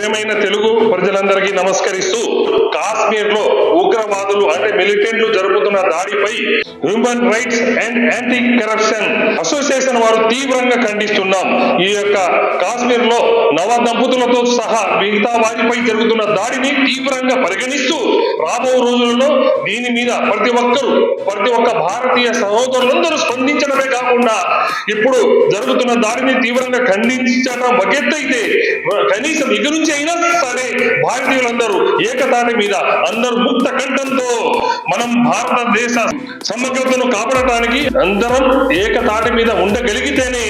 ప్రియమైన తెలుగు ప్రజలందరికీ నమస్కరిస్తూ కాశ్మీర్లో ఉగ్రవాదులు అంటే మిలిటెంట్లు జరుపుతున్న దాడిపై human rights and anti corruption association వారు తీవ్రంగా ఖండిస్తున్నాం. ఈ యొక్క కాశ్మీర్లో నవ దంపతులతో సహా మిగతా వారిపై జరుగుతున్న దాడిని తీవ్రంగా పరిగణిస్తూ రాబో రోజులలో దీని మీద ప్రతి ఒక్కరు ప్రతి ఒక్క భారతీయ సహోదరులందరూ స్పందించడమే కాకుండా ఇప్పుడు జరుగుతున్న దాడిని తీవ్రంగా ఖండించడం బకెత్తైతే కనీసం ఇక నుంచి అయినా సరే భారతీయులందరూ ఏకతాటి మీద అందరూ ముక్త కంఠంతో మనం భారతదేశ సమగ్రతను కాపాడటానికి అందరం ఏకతాటి మీద ఉండగలిగితేనే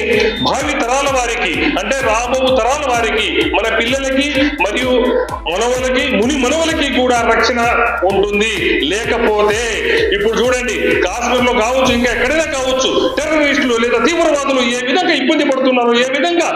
భావి తరాల వారికి అంటే రాబో తరాల వారికి మన పిల్లలకి మరియు మనవలకి ముని మనవలకి కూడా రక్షణ ఉంటుంది. లేకపోతే ఇప్పుడు చూడండి కాశ్మీర్లో కావచ్చు ఇంకా ఎక్కడైనా కావచ్చు టెర్రరిస్టులు లేదా తీవ్రవాదులు ఏ విధంగా ఇబ్బంది పడుతున్నారో ఏ విధంగా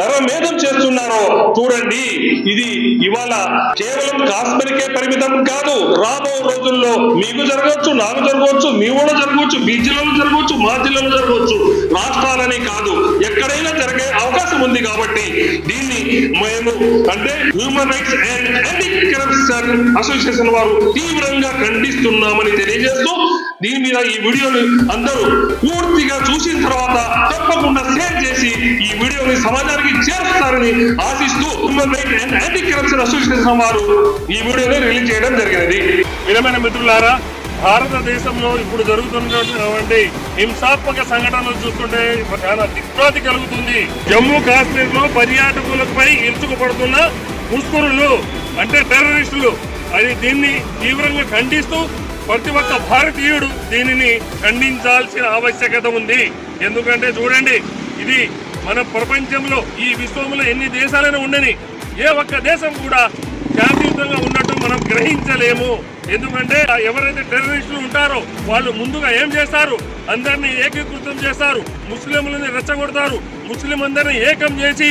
నరమేధం చేస్తున్నారో చూడండి. ఇది ఇవాళ కేవలం కాశ్మీర్కే పరిమితం కాదు రాబో రోజుల్లో మీకు జరగవచ్చు నాకు జరగవచ్చు మీ కూడా జరగవచ్చు మీ జిల్లాలో జరగవచ్చు మా జిల్లాలో జరగవచ్చు. రాష్ట్రాలని కాదు ఎక్కడైనా జరిగే అవకాశం ఉంది కాబట్టి దీన్ని మేము అంటే human rights and anti corruption association వారు తీవ్రంగా ఖండిస్తున్నామని తెలియజేస్తూ దీని మీద ఈ వీడియోని అందరూ పూర్తిగా చూసిన తర్వాత తప్పకుండా షేర్ చేసి ఈ వీడియోని సమాజానికి చేరుస్తారని ఆశిస్తూ human rights and anti corruption association వారు ఈ వీడియోని రిలీజ్ చేయడం జరిగినది. విధమైన మిత్రులారా భారతదేశంలో ఇప్పుడు జరుగుతున్నటువంటి హింసాత్మక సంఘటనలు చూస్తుంటే చాలా దిగ్భ్రాంతి కలుగుతుంది. జమ్మూ కాశ్మీర్లో పర్యాటకులపై ఇరుచుకుపడుతున్న ముస్కురులు అంటే టెర్రరిస్టులు అది దీన్ని తీవ్రంగా ఖండిస్తూ ప్రతి ఒక్క భారతీయుడు దీనిని ఖండించాల్సిన ఆవశ్యకత ఉంది. ఎందుకంటే చూడండి ఇది మన ప్రపంచంలో ఈ విశ్వంలో ఎన్ని దేశాలైనా ఉండని ఏ ఒక్క దేశం కూడా శాంతియుతంగా ఉన్నట్టు మనం గ్రహించలేము. ఎందుకంటే ఎవరైతే టెర్రరిస్టులు ఉంటారో వాళ్ళు ముందుగా ఏం చేస్తారు? అందరినీ ఏకీకృతం చేస్తారు. ముస్లింలని రెచ్చగొడతారు. ముస్లిం అందరినీ ఏకం చేసి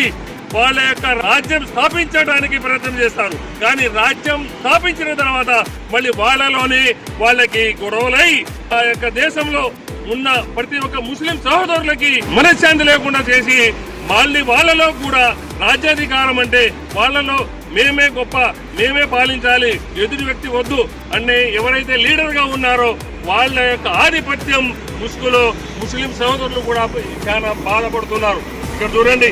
వాళ్ళ యొక్క రాజ్యం స్థాపించడానికి ప్రయత్నం చేస్తారు. కానీ రాజ్యం స్థాపించిన తర్వాత మళ్ళీ వాళ్ళలోనే వాళ్ళకి గొడవలై ఆ యొక్క దేశంలో ఉన్న ప్రతి ఒక్క ముస్లిం సహోదరులకి మనశ్శాంతి లేకుండా చేసి మళ్ళీ వాళ్ళలో కూడా రాజ్యాధికారం అంటే వాళ్ళలో మేమే గొప్ప మేమే పాలించాలి ఎదుటి వ్యక్తి వద్దు అనే ఎవరైతే లీడర్గా ఉన్నారో వాళ్ళ యొక్క ఆధిపత్యం ముసుగులో ముస్లిం సహోదరులు కూడా చాలా బాధపడుతున్నారు. ఇక్కడ చూడండి.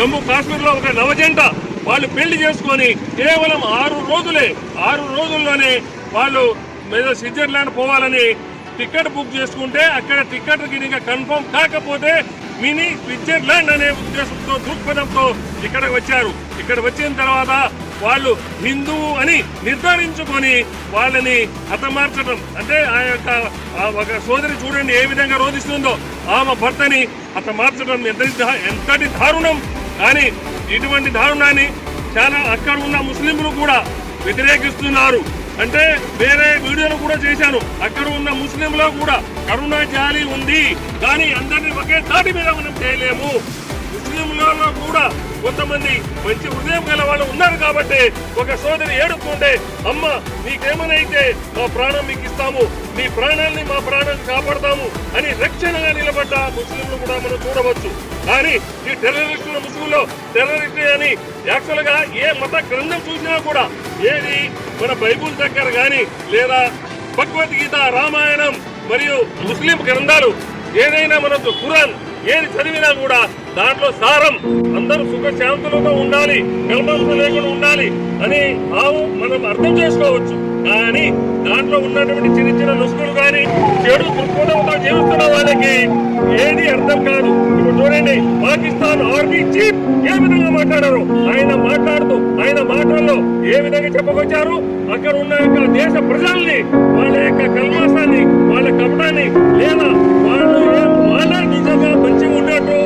జమ్మూ కాశ్మీర్లో ఒక నవజంట వాళ్ళు పెళ్ళి చేసుకొని కేవలం ఆరు రోజులే ఆరు రోజుల్లోనే వాళ్ళు మీద స్విట్జర్లాండ్ పోవాలని టికెట్ బుక్ చేసుకుంటే అక్కడ టికెట్ ఇంకా కన్ఫర్మ్ కాకపోతే మినీ స్విట్జర్లాండ్ అనే ఉద్దేశంతో దృక్పథంతో ఇక్కడికి వచ్చారు. ఇక్కడ వచ్చిన తర్వాత వాళ్ళు హిందువు అని నిర్ధారించుకొని వాళ్ళని హతమార్చడం అంటే ఆ యొక్క ఒక సోదరి చూడండి ఏ విధంగా రోధిస్తుందో. ఆమె భర్తని హతమార్చడం ఎంత ఎంతటి దారుణం. కానీ ఇటువంటి దారుణాన్ని చాలా అక్కడ ఉన్న ముస్లింలు కూడా వ్యతిరేకిస్తున్నారు. అంటే వేరే వీడియోలు కూడా చేశాను. అక్కడ ఉన్న ముస్లింలో కూడా కరోనా జాలి ఉంది. కానీ అందరినీ ఒకే దాటి మీద మనం చేయలేము. ముస్లింలలో కూడా కొంతమంది మంచి హృదయం గల వాళ్ళు ఉన్నారు కాబట్టి ఒక సోదరి ఏడుకుంటే అమ్మ నీకేమనైతే మా ప్రాణం మీకు ఇస్తాము నీ ప్రాణాన్ని మా ప్రాణాన్ని కాపాడతాము అని రక్షణగా నిలబడ్డ ముస్లింలు కూడా మనం చూడవచ్చు. కానీ ఈ టెర్రరిస్టుల ముసుగులో టెర్రరిస్ట్ అని యాక్చువల్గా ఏ మత గ్రంథం చూసినా కూడా ఏది మన బైబుల్ దగ్గర కానీ లేదా భగవద్గీత రామాయణం మరియు ముస్లిం గ్రంథాలు ఏదైనా మన ఖురాన్ ఏది చదివినా కూడా దాంట్లో సారం అందరూ సుఖశాంతులతో ఉండాలి కల్పంతో లేకుండా ఉండాలి అని ఆవు మనం అర్థం చేసుకోవచ్చు. కానీ దాంట్లో ఉన్నటువంటి చిన్న చిన్న లుసుకులు కానీ చెడు దృక్పథంతో జీవిస్తున్న వాళ్ళకి ఏది అర్థం కాదు. ఇప్పుడు చూడండి పాకిస్తాన్ ఆర్మీ చీఫ్ ఏ విధంగా మాట్లాడారు? ఆయన మాట్లాడుతూ ఆయన మాటల్లో ఏ విధంగా చెప్పుకొచ్చారు? అక్కడ ఉన్న యొక్క దేశ ప్రజల్ని వాళ్ళ యొక్క కల్మాసాన్ని వాళ్ళ కపటాన్ని లేదా వాళ్ళు వాళ్ళ నిజంగా మంచిగా ఉన్నట్టు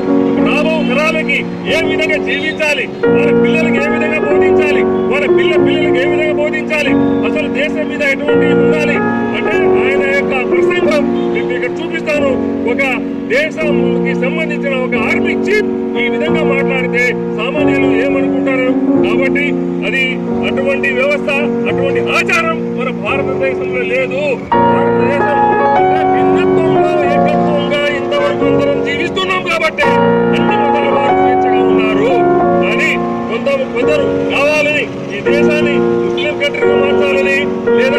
రాబో తరాలకి ఏ విధంగా జీవించాలి? వాళ్ళ పిల్లలకి ఏ విధంగా బోధించాలి వాళ్ళ పిల్ల పిల్లలకి ఏ విధంగా బోధించాలి? అసలు దేశం మీద ఎటువంటి ఉండాలి? అంటే ఆయన యొక్క ప్రసంగం ఇక్కడ చూపిస్తాను. ఒక దేశంకి సంబంధించిన ఒక ఆర్మీ చీఫ్ ఈ విధంగా మాట్లాడితే సామాన్యులు ఏమనుకుంటారు? కాబట్టి అది అటువంటి వ్యవస్థ అటువంటి ఆచారం మన భారతదేశంలో లేదు. భారతదేశం భిన్నత్వంలో ఏకత్వంగా ఇంతవరకు అందరం జీవిస్తున్నాం కాబట్టి. కొంత కొందరు కావాలని ఈ దేశాన్ని ముస్లిం కంట్రీగా మార్చాలని లేదా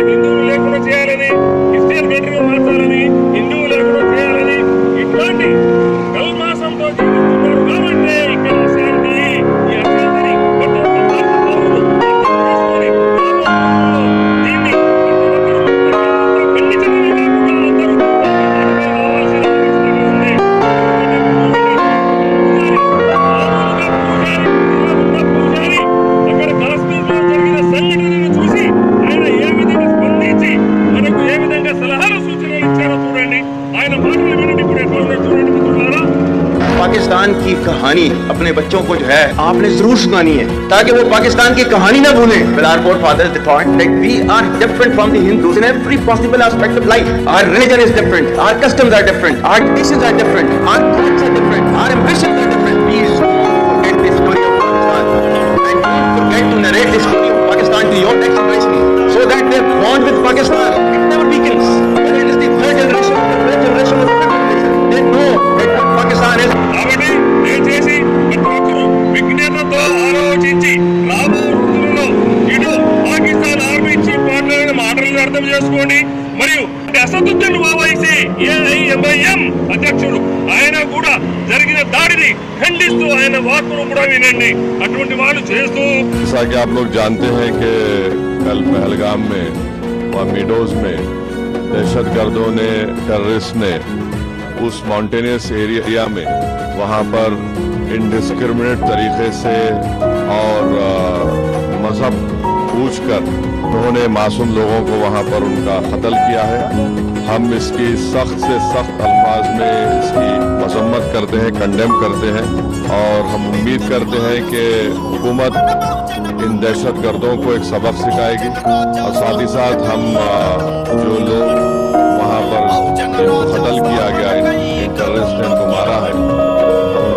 कहानी अपने बच्चों को जो है आपने ज़रूर सुनानी है ताकि वो पाकिस्तान की कहानी ना भूलें Well, our forefathers they that we are different from the Hindus in every possible aspect of life. Our religion is different, our customs are different, our traditions are different, our thoughts are different, our ambitions are different. Please don't forget the story of Pakistan and don't forget to narrate the story of Pakistan to your next generation so that their bond with Pakistan it never weakens. Whether it is the third generation, the fifth generation, or the fifth అర్థం చేసుకోండి మరియు Asaduddin Owaisi AIMIM అధ్యక్షుడు ఆయన కూడా జరిగిన దాడిని ఖండిస్తూ ఆయన వార్తను కూడా వినండి అటువంటి వాళ్ళు చేస్తూ जैसा कि आप लोग जानते हैं कि कल पहलगाम में वहाँ मीडोज में दहशत गर्दों ने टेररिस्ट ने उस माउंटेनियस एरिया में वहाँ पर इंडिस्क्रिमिनेट तरीके से और अ, मजहब पूछ कर उन्होंने मासूम लोगों को वहाँ पर उनका कत्ल किया है। हम इसकी सख्त से सख्त अल्फाज में इसकी मजम्मत करते हैं कंडेम करते हैं और हम उम्मीद करते हैं कि हुकूमत इन दहशत गर्दों को एक सबक सिखाएगी। और साथ ही साथ हम जो लोग वहाँ पर कत्ल किया गया, इन टेररिस्ट ने इनको मारा है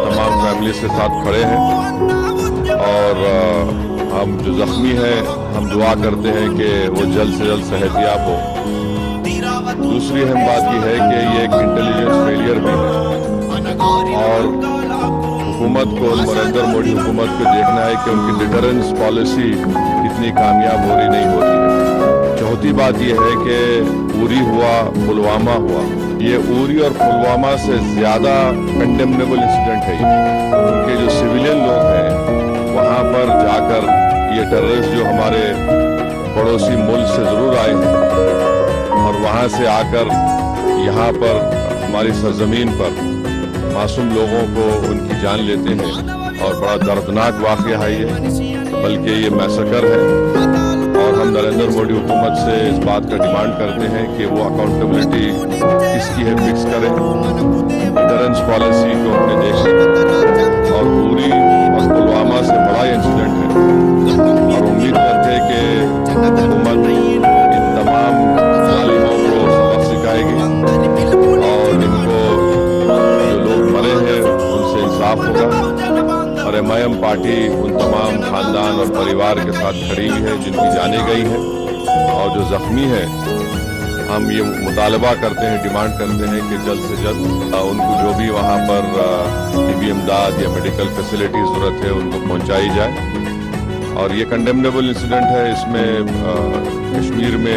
तमाम फैमिली के साथ खड़े हैं। और हम जो जख्मी हैं हम दुआ करते हैं कि वो जल्द से जल्द सेहतियाब हो। दूसरी अहम बात यह है कि ये एक इंटेलिजेंस फेलियर भी है। और हुकूमत को नरेंद्र मोदी हुकूमत को देखना है कि उनकी डिटरेंस पॉलिसी कितनी कामयाब हो रही नहीं हो रही है। चौथी बात यह है कि उरी हुआ, पुलवामा हुआ। ये उरी और पुलवामा से ज़्यादा कंडेमनेबल इंसिडेंट है उनके जो सिविलियन लोग हैं, वहाँ पर जाकर ये टेररिस्ट जो हमारे पड़ोसी मुल्क से ज़रूर आए हैं और वहाँ से आकर यहाँ पर हमारी सरजमीन पर मासूम लोगों को उनकी जान लेते हैं और बड़ा दर्दनाक वाक़ है ये, बल्कि ये मैसकर है। और हम नरेंद्र मोदी हुकूमत से इस बात का डिमांड करते हैं कि वो अकाउंटेबिलिटी किसकी है फिक्स करें डिटरेंस पॉलिसी को अपने देश और पूरी और पुलवामा से बड़ा इंसिडेंट है। इन तमाम जालिमों को सबक सिखाएगी और इनको जो लोग मरे हैं उनसे इंसाफ होगा और एम पार्टी उन तमाम खानदान और परिवार के साथ खड़ी है जिनकी जाने गई है और जो जख्मी है हम ये मुतालबा करते हैं डिमांड करते हैं कि जल्द से जल्द उनको जो भी वहाँ पर टीबी इमदाद या मेडिकल फैसिलिटी ज़रूरत है उनको पहुँचाई जाए और ये कंडेमनेबल इंसिडेंट है इसमें कश्मीर में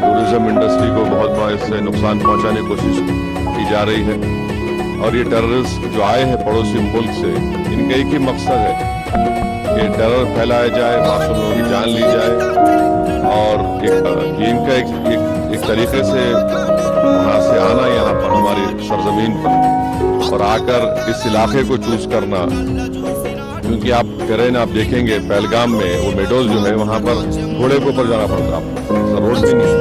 टूरिज़्म इंडस्ट्री को बहुत बड़ा इससे नुकसान पहुँचाने की कोशिश की जा रही है। और ये टेररिस्ट जो आए हैं पड़ोसी मुल्क से इनका एक ही मकसद है कि टेरर फैलाया जाए मासूम लोगों की जान ली जाए। और एक इनका एक, एक, एक तरीके से वहाँ से आना यहाँ पर हमारी सरजमीन पर। और आकर इस इलाके को चूज़ करना क्योंकि आप हैं ना आप देखेंगे पहलगाम में वो मेडोज जो है, वहाँ पर घोड़े के ऊपर जाना पड़ता है रोड भी नहीं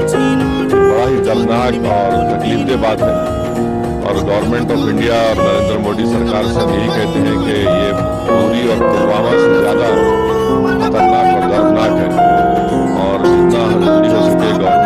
बड़ा ही दर्दनाक और तकलीफ़ तकलीफदेह बात है। और गवर्नमेंट ऑफ़ इंडिया और नरेंद्र मोदी सरकार से यही कहते हैं कि ये पूरी और पुलवामा से ज़्यादा खतरनाक और दर्दनाक है। और जितना जल्दी हो सके गवर्नमेंट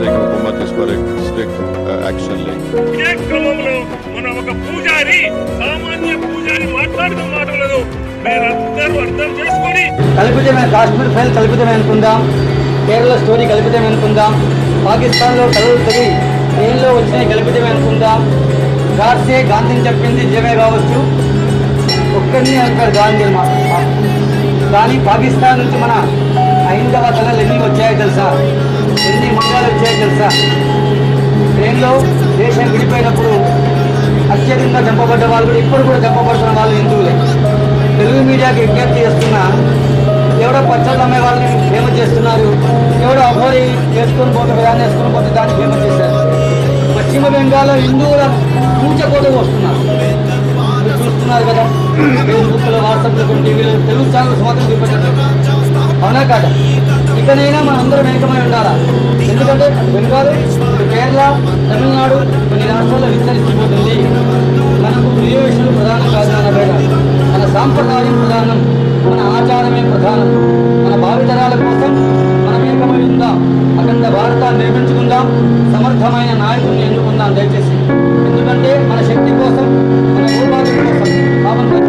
వ్యతిరేక ఉమ్మర్జెస్ ఫర్ స్ట్రిక్ట్ యాక్షన్ లైక్ ఇదే క్రమంలో మన ఒక పూజారి సామాన్య పూజారి మాట్లాడుతూ మాట్లాడదు మీరందరూ అర్థం చేసుకొని కల్పితమైన కాశ్మీర్ ఫైల్ కల్పితమే అనుకుందాం కేరళ స్టోరీ కల్పితమే అనుకుందాం పాకిస్తాన్లో కలలు తగి ట్రైన్లో వచ్చిన కల్పితమే అనుకుందాం. గాడ్సే గాంధీని చెప్పింది నిజమే కావచ్చు. ఒక్కరిని అంటారు గాంధీ కానీ పాకిస్తాన్ నుంచి మన హైందవ కళలు ఎన్ని వచ్చాయి. తెలుసా ట్రైన్లో దేశం విడిపోయినప్పుడు అత్యధికంగా చంపబడ్డ వాళ్ళు కూడా ఇప్పుడు కూడా చంపబడుతున్న వాళ్ళు హిందువులే. తెలుగు మీడియాకి విజ్ఞప్తి చేస్తున్నా ఎవడో పచ్చళ్ళు అమ్మే వాళ్ళని ఫేమస్ చేస్తున్నారు? ఎవడో అఘోరి చేసుకొని పోతే దాన్ని వేసుకొని పోతే దాన్ని ఫేమస్ చేశారు? పశ్చిమ బెంగాల్లో హిందువుల కూచకోట వస్తున్నారు. చూస్తున్నారు కదా ఫేస్బుక్లో వాట్సాప్లో టీవీలో తెలుగు ఛానల్స్ మాత్రం చూపించట్లేదు. అవునా కాదా? ఎక్కడైనా మన అందరం ఏకమై ఉండాలా? ఎందుకంటే బెంగాల్ కేరళ తమిళనాడు కొన్ని రాష్ట్రాల్లో విస్తరించిపోతుంది మనకు రిజర్వేషన్లు ప్రధానం కాదు మన బయట మన సాంప్రదాయం ప్రధానం మన ఆచారమే ప్రధానం. మన భావితరాల కోసం మనం ఏకమై ఉందాం. అఖండ భారతాన్ని నిర్మించుకుందాం. సమర్థమైన నాయకుడిని ఎన్నుకుందాం దయచేసి. ఎందుకంటే మన శక్తి కోసం మన కోసం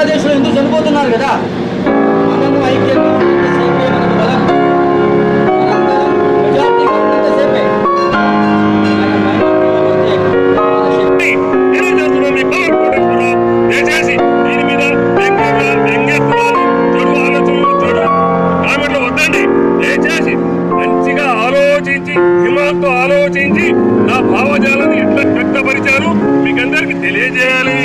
బంగ్లాదేశ్లో ఎందుకు చనిపోతున్నారు కదా? మనము ఐక్యంగా ఉన్నంతసేపే మనకు బలం. మనందరం మెజార్టీగా ఉన్నంతసేపే మంచిగా ఆలోచించి హిమాలతో ఆలోచించి నా భావజాలను ఎట్లా వ్యక్తపరిచారు మీకందరికి తెలియజేయాలి.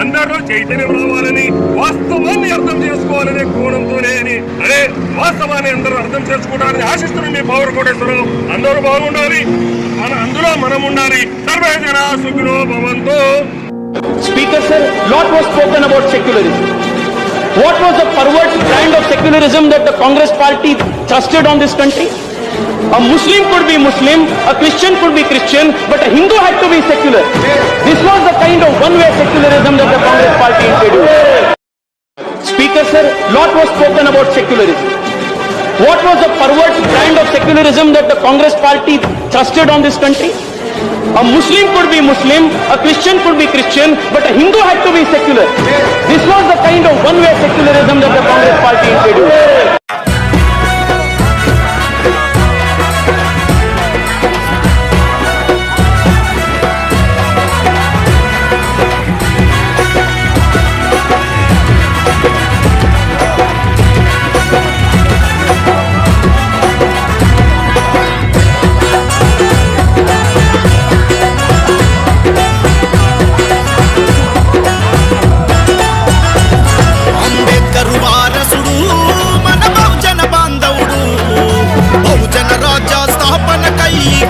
అందరిలో చైతన్యం రావాలని వాస్తవాన్ని అర్థం చేసుకోవాలనే కోణంతోనే అని. అదే వాస్తవాన్ని అందరూ అర్థం చేసుకోవడానికి ఆశిస్తున్నాం మీ పౌర కోటేశ్వరం అందరూ బాగుండాలి. మన అందులో మనం ఉండాలి. సర్వే జన భవంతో. Speaker sir lot was spoken about secularism what was the pervert brand of secularism that the Congress party trusted on this country A Muslim could be Muslim, a Christian could be Christian, but a Hindu had to be secular. This was kind of one-way secularism that the Congress party introduced. Speaker sir, lot was spoken about secularism. What was the perverse brand of secularism that the Congress party trusted on this country? A Muslim could be Muslim, a Christian could be Christian, but a Hindu had to be secular. This was the kind of one-way secularism that the Congress party introduced.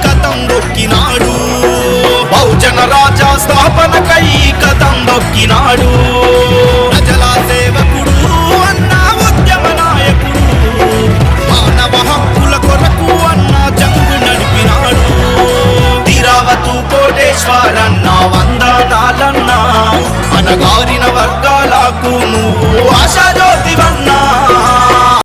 కథం దొక్కినాడు బహుజన రాజా స్థాపనకై కథం దొక్కినాడు ప్రజల సేవకుడు అన్న ఉద్యమ నాయకుడు మానవ హక్కుల కొరకు అన్న జంగు నడిపినాడు. తిరావతు కోటేశ్వరన్న మన గారిన వర్గాలకు నువ్వు ఆశా